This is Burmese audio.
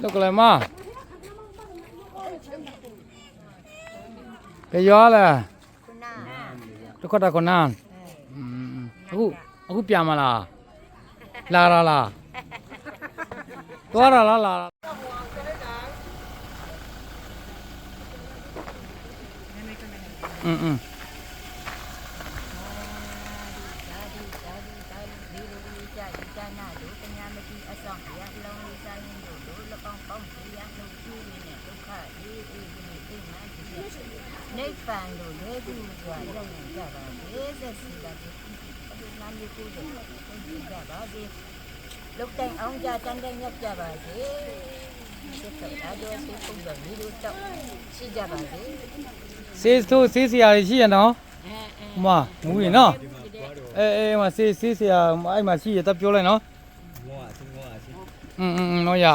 Look at ma. Cái gió là Tôi có ta còn nan. Aku aku pian mà là. La la la. Tua la la la. 嗯嗯。 လိုဒီကြဒီကနာတို့ပညာမတိအဆောင်တရားလုံးလေးစားရင်တို့တို့လကောင်းပေါင်းတရားလုံးကျူးနေနဲ့ဒုက္ခအေးအေးဒီအိမ်မှာဒီနိဗ္ဗာန်လို့လဲကူစွာရောက်နေကြပါစေသက်စီပါစေဒီနာမည်ကိုကြကြပါစေလုတ်တိုင်အောင်ကြတန်တဲ့ညက်ကြပါစေစိတ်ကအားတော်စိတ်ပုံစံမျိုးတော့ရှိကြပါစေစေးထိုးစေးစရာတွေရှိရနော်အဲအဲဟိုမှာမူရင်နော် အေးအေးဟိုမှာစေးစေးစရာအဲ့မှာရှိရတက်ပြောလိုက်နော် ငေါ့အစငေါ့အစ อืมอืมနော်ရ